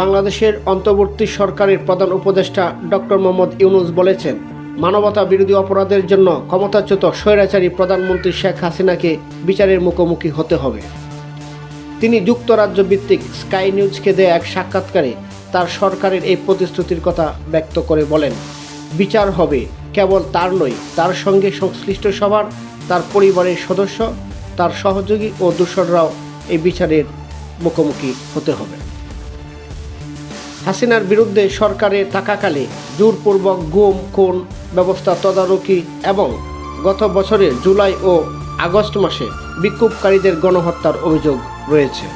বাংলাদেশের অন্তর্বর্তী সরকারের প্রধান উপদেষ্টা ডক্টর মোহাম্মদ ইউনুস বলেছেন, মানবতা বিরোধী অপরাধের জন্য ক্ষমতাচ্যুত স্বৈরাচারী প্রধানমন্ত্রী শেখ হাসিনাকে বিচারের মুখোমুখি হতে হবে। তিনি যুক্তরাজ্য ভিত্তিক স্কাই নিউজকে দেয়া এক সাক্ষাৎকারে তার সরকারের এই প্রতিশ্রুতির কথা ব্যক্ত করে বলেন, বিচার হবে কেবল তার নয়, তার সঙ্গে সংশ্লিষ্ট সবার তার পরিবারের সদস্য, তার সহযোগী ও দূষণরাও এই বিচারের মুখোমুখি হতে হবে। হাসিনার বিরুদ্ধে সরকারে থাকাকালে জোরপূর্বক গুম, খুন ব্যবস্থা তদারকি এবং গত বছরের জুলাই ও আগস্ট মাসে বিক্ষোভকারীদের গণহত্যার অভিযোগ রয়েছে।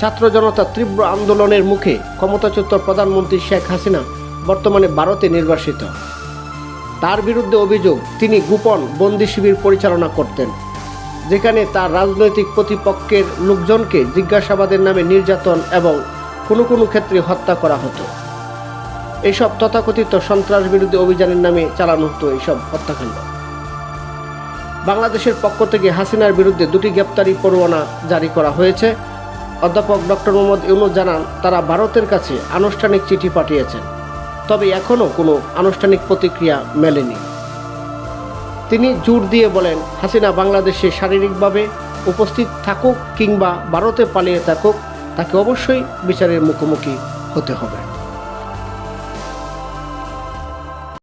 ছাত্র জনতার তীব্র আন্দোলনের মুখে ক্ষমতাচ্যুত প্রধানমন্ত্রী শেখ হাসিনা বর্তমানে ভারতে নির্বাসিত। তার বিরুদ্ধে অভিযোগ, তিনি গোপন বন্দি শিবির পরিচালনা করতেন, যেখানে তার রাজনৈতিক প্রতিপক্ষের লোকজনকে জিজ্ঞাসাবাদের নামে নির্যাতন এবং কোনো কোনো ক্ষেত্রে হত্যা করা হতো। এইসব তথাকথিত সন্ত্রাস বিরোধী অভিযানের নামে চালানো হতো এইসব হত্যাকাণ্ড। বাংলাদেশের পক্ষ থেকে হাসিনার বিরুদ্ধে দুটি গ্রেপ্তারি পরোয়ানা জারি করা হয়েছে। অধ্যাপক ডক্টর মোহাম্মদ ইউনুস জানান, তারা ভারতের কাছে আনুষ্ঠানিক চিঠি পাঠিয়েছেন। তবে এখনও কোনো আনুষ্ঠানিক প্রতিক্রিয়া মেলেনি। তিনি জোর দিয়ে বলেন, হাসিনা বাংলাদেশে শারীরিকভাবে উপস্থিত থাকুক কিংবা ভারতে পালিয়ে থাকুক তাকে অবশ্যই বিচারের মুখোমুখি হতে হবে।